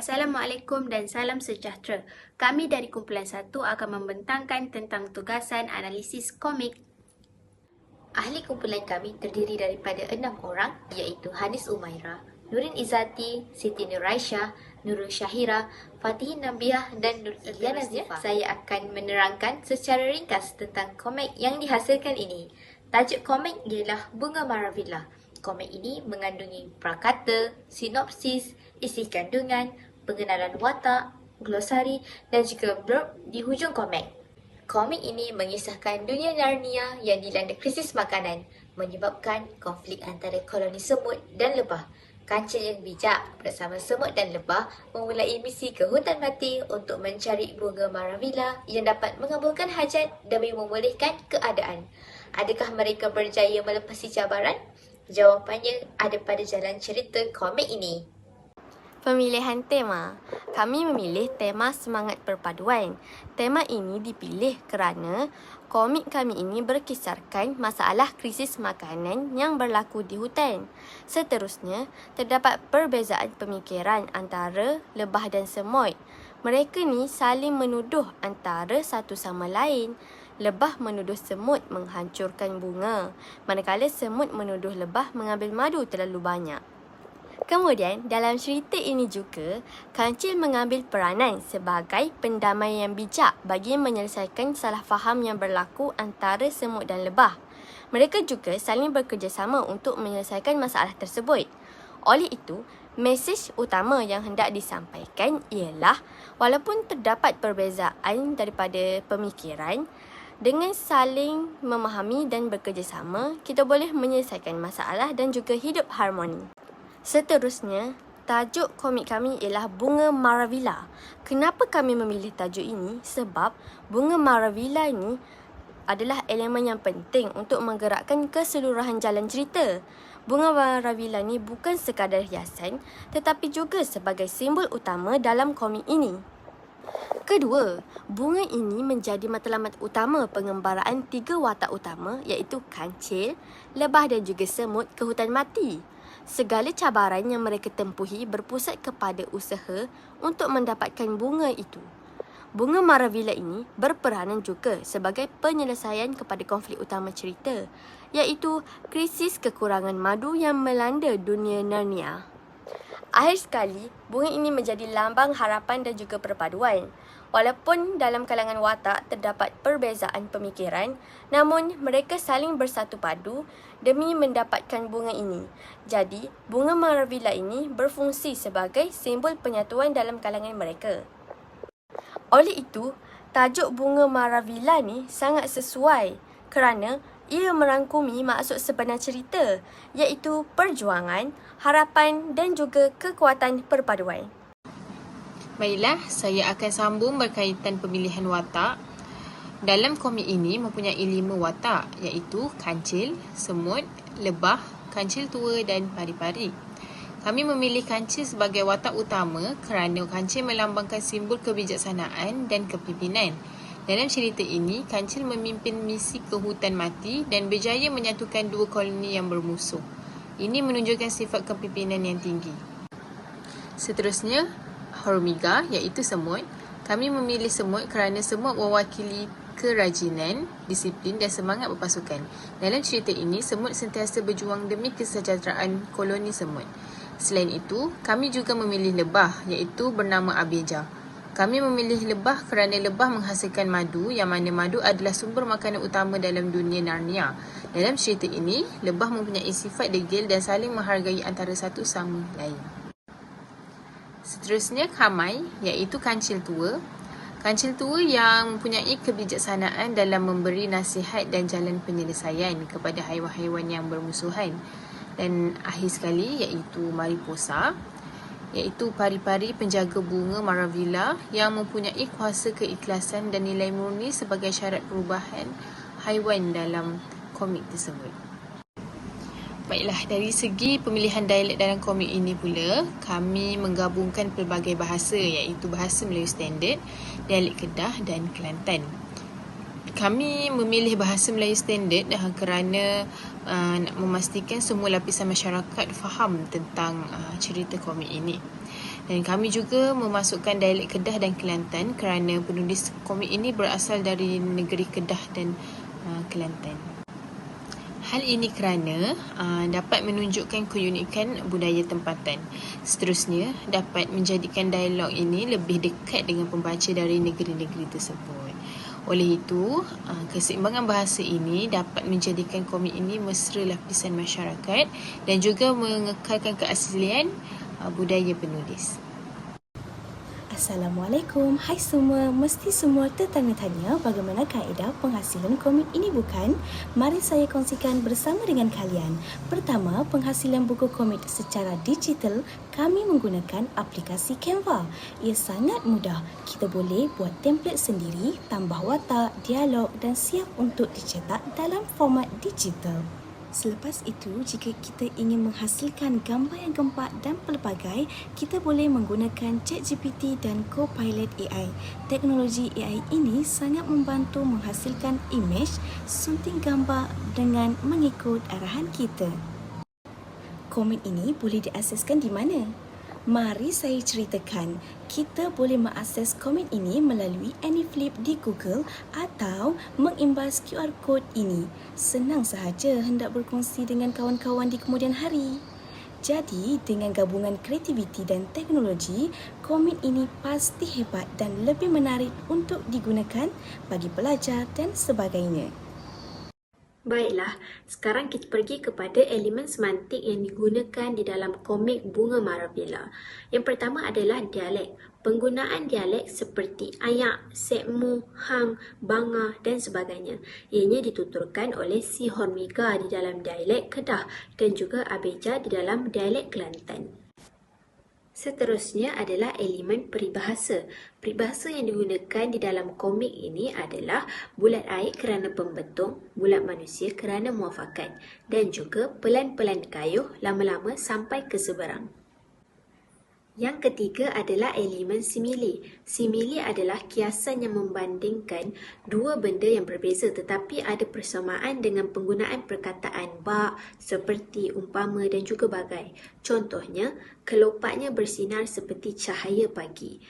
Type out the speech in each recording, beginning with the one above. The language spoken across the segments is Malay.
Assalamualaikum dan salam sejahtera. Kami dari kumpulan 1 akan membentangkan tentang tugasan analisis komik. Ahli kumpulan kami terdiri daripada enam orang iaitu Hanis Umaira, Nurin Izati, Siti Nuraisha, Nurul Syahira, Fatihin Nabiah dan Nur Iliana Zifa. Saya akan menerangkan secara ringkas tentang komik yang dihasilkan ini. Tajuk komik ialah Bunga Maravilla. Komik ini mengandungi prakata, sinopsis, isi kandungan, pengenalan watak, glosari dan juga blurb di hujung komik. Komik ini mengisahkan dunia Narnia yang dilanda krisis makanan menyebabkan konflik antara koloni semut dan lebah. Kancil yang bijak bersama semut dan lebah memulai misi ke hutan mati untuk mencari bunga Maravilla yang dapat mengabulkan hajat demi memulihkan keadaan. Adakah mereka berjaya melepasi cabaran? Jawapannya ada pada jalan cerita komik ini. Pemilihan tema. Kami memilih tema semangat perpaduan. Tema ini dipilih kerana komik kami ini berkisarkan masalah krisis makanan yang berlaku di hutan. Seterusnya, terdapat perbezaan pemikiran antara lebah dan semut. Mereka ni saling menuduh antara satu sama lain. Lebah menuduh semut menghancurkan bunga, manakala semut menuduh lebah mengambil madu terlalu banyak. Kemudian, dalam cerita ini juga, kancil mengambil peranan sebagai pendamai yang bijak bagi menyelesaikan salah faham yang berlaku antara semut dan lebah. Mereka juga saling bekerjasama untuk menyelesaikan masalah tersebut. Oleh itu, mesej utama yang hendak disampaikan ialah walaupun terdapat perbezaan daripada pemikiran, dengan saling memahami dan bekerjasama, kita boleh menyelesaikan masalah dan juga hidup harmoni. Seterusnya, tajuk komik kami ialah Bunga Maravilla. Kenapa kami memilih tajuk ini? Sebab Bunga Maravilla ini adalah elemen yang penting untuk menggerakkan keseluruhan jalan cerita. Bunga Maravilla ini bukan sekadar hiasan tetapi juga sebagai simbol utama dalam komik ini. Kedua, bunga ini menjadi matlamat utama pengembaraan tiga watak utama iaitu kancil, lebah dan juga semut ke hutan mati. Segala cabaran yang mereka tempuhi berpusat kepada usaha untuk mendapatkan bunga itu. Bunga Maravilla ini berperanan juga sebagai penyelesaian kepada konflik utama cerita iaitu krisis kekurangan madu yang melanda dunia Narnia. Akhir sekali, bunga ini menjadi lambang harapan dan juga perpaduan. Walaupun dalam kalangan watak terdapat perbezaan pemikiran, namun mereka saling bersatu padu demi mendapatkan bunga ini. Jadi, bunga Maravilla ini berfungsi sebagai simbol penyatuan dalam kalangan mereka. Oleh itu, tajuk bunga Maravilla ni sangat sesuai kerana ia merangkumi maksud sebenar cerita iaitu perjuangan, harapan dan juga kekuatan perpaduan. Baiklah, saya akan sambung berkaitan pemilihan watak. Dalam komik ini mempunyai lima watak iaitu kancil, semut, lebah, kancil tua dan pari-pari. Kami memilih kancil sebagai watak utama kerana kancil melambangkan simbol kebijaksanaan dan kepimpinan. Dalam cerita ini, Kancil memimpin misi ke hutan mati dan berjaya menyatukan dua koloni yang bermusuh. Ini menunjukkan sifat kepimpinan yang tinggi. Seterusnya, Hormiga iaitu semut. Kami memilih semut kerana semut mewakili kerajinan, disiplin dan semangat berpasukan. Dalam cerita ini, semut sentiasa berjuang demi kesejahteraan koloni semut. Selain itu, kami juga memilih lebah iaitu bernama Abijah. Kami memilih lebah kerana lebah menghasilkan madu yang mana madu adalah sumber makanan utama dalam dunia Narnia. Dalam cerita ini, lebah mempunyai sifat degil dan saling menghargai antara satu sama lain. Seterusnya, kamai iaitu kancil tua. Kancil tua yang mempunyai kebijaksanaan dalam memberi nasihat dan jalan penyelesaian kepada haiwan-haiwan yang bermusuhan. Dan akhir sekali iaitu mariposa iaitu pari-pari penjaga bunga Maravilla yang mempunyai kuasa keikhlasan dan nilai murni sebagai syarat perubahan haiwan dalam komik tersebut. Baiklah, dari segi pemilihan dialek dalam komik ini pula, kami menggabungkan pelbagai bahasa iaitu bahasa Melayu Standard, dialek Kedah dan Kelantan kami memilih bahasa Melayu standard uh, kerana uh, nak memastikan semua lapisan masyarakat faham tentang uh, cerita komik ini. Dan kami juga memasukkan dialek Kedah dan Kelantan kerana penulis komik ini berasal dari negeri Kedah dan uh, Kelantan. Hal ini kerana uh, dapat menunjukkan keunikan budaya tempatan. Seterusnya, dapat menjadikan dialog ini lebih dekat dengan pembaca dari negeri-negeri tersebut. Oleh itu, uh, keseimbangan bahasa ini dapat menjadikan komik ini mesra lapisan masyarakat dan juga mengekalkan keaslian uh, budaya penulis. Assalamualaikum. Hai semua. Mesti semua tertanya-tanya bagaimana kaedah penghasilan komik ini bukan? Mari saya kongsikan bersama dengan kalian. Pertama, penghasilan buku komik secara digital kami menggunakan aplikasi Canva. Ia sangat mudah. Kita boleh buat template sendiri, tambah watak, dialog dan siap untuk dicetak dalam format digital. Selepas itu, jika kita ingin menghasilkan gambar yang gempak dan pelbagai, kita boleh menggunakan ChatGPT dan Copilot AI. Teknologi AI ini sangat membantu menghasilkan imej, sunting gambar dengan mengikut arahan kita. Komik ini boleh diakseskan di mana? Mari saya ceritakan. Kita boleh mengakses komik ini melalui AnyFlip di Google atau mengimbas QR code ini. Senang sahaja hendak berkongsi dengan kawan-kawan di kemudian hari. Jadi, dengan gabungan kreativiti dan teknologi, komik ini pasti hebat dan lebih menarik untuk digunakan bagi pelajar dan sebagainya. Baiklah, sekarang kita pergi kepada elemen semantik yang digunakan di dalam komik Bunga Marabila. Yang pertama adalah dialek. Penggunaan dialek seperti ayak, sekmu, hang, banga dan sebagainya. Ianya dituturkan oleh si Hormiga di dalam dialek Kedah dan juga Abeja di dalam dialek Kelantan. Seterusnya adalah elemen peribahasa. Peribahasa yang digunakan di dalam komik ini adalah bulat air kerana pembetung, bulat manusia kerana muafakat dan juga pelan-pelan kayuh lama-lama sampai ke seberang. Yang ketiga adalah elemen simili. Simili adalah kiasan yang membandingkan dua benda yang berbeza tetapi ada persamaan dengan penggunaan perkataan bak, seperti, umpama dan juga bagai. Contohnya, kelopaknya bersinar seperti cahaya pagi.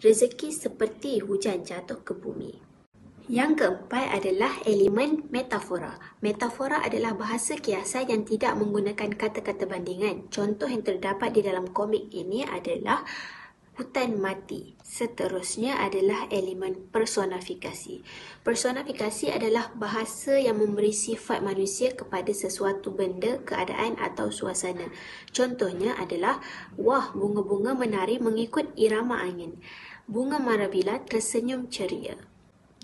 Rezeki seperti hujan jatuh ke bumi. Yang keempat adalah elemen metafora. Metafora adalah bahasa kiasan yang tidak menggunakan kata-kata bandingan. Contoh yang terdapat di dalam komik ini adalah hutan mati. Seterusnya adalah elemen personifikasi. Personifikasi adalah bahasa yang memberi sifat manusia kepada sesuatu benda, keadaan atau suasana. Contohnya adalah, wah bunga-bunga menari mengikut irama angin. Bunga marabila tersenyum ceria.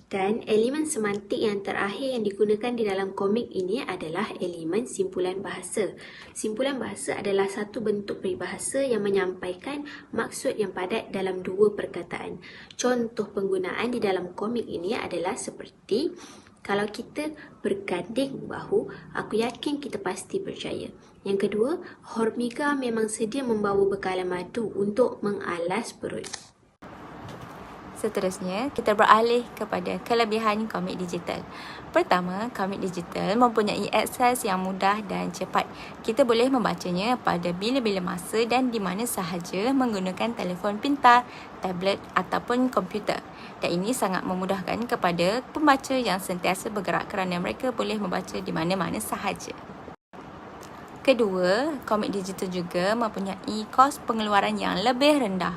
Dan elemen semantik yang terakhir yang digunakan di dalam komik ini adalah elemen simpulan bahasa. Simpulan bahasa adalah satu bentuk peribahasa yang menyampaikan maksud yang padat dalam dua perkataan. Contoh penggunaan di dalam komik ini adalah seperti kalau kita berganding bahu, aku yakin kita pasti berjaya. Yang kedua, Hormiga memang sedia membawa bekalan madu untuk mengalas perut. Seterusnya, kita beralih kepada kelebihan komik digital. Pertama, komik digital mempunyai akses yang mudah dan cepat. Kita boleh membacanya pada bila-bila masa dan di mana sahaja menggunakan telefon pintar, tablet ataupun komputer. Dan ini sangat memudahkan kepada pembaca yang sentiasa bergerak kerana mereka boleh membaca di mana-mana sahaja. Kedua, komik digital juga mempunyai kos pengeluaran yang lebih rendah.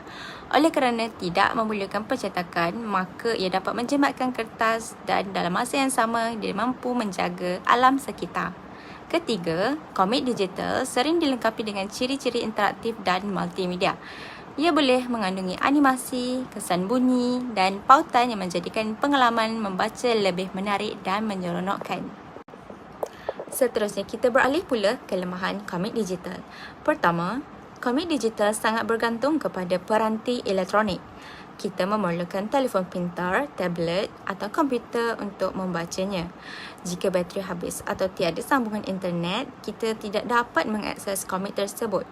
Oleh kerana tidak memerlukan percetakan, maka ia dapat menjimatkan kertas dan dalam masa yang sama dia mampu menjaga alam sekitar. Ketiga, komik digital sering dilengkapi dengan ciri-ciri interaktif dan multimedia. Ia boleh mengandungi animasi, kesan bunyi dan pautan yang menjadikan pengalaman membaca lebih menarik dan menyeronokkan. Seterusnya, kita beralih pula kelemahan komik digital. Pertama, komik digital sangat bergantung kepada peranti elektronik. Kita memerlukan telefon pintar, tablet atau komputer untuk membacanya. Jika bateri habis atau tiada sambungan internet, kita tidak dapat mengakses komik tersebut.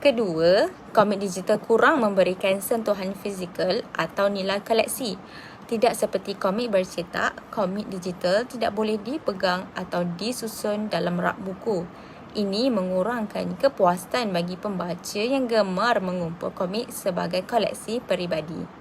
Kedua, komik digital kurang memberikan sentuhan fizikal atau nilai koleksi. Tidak seperti komik bercetak, komik digital tidak boleh dipegang atau disusun dalam rak buku. Ini mengurangkan kepuasan bagi pembaca yang gemar mengumpul komik sebagai koleksi peribadi.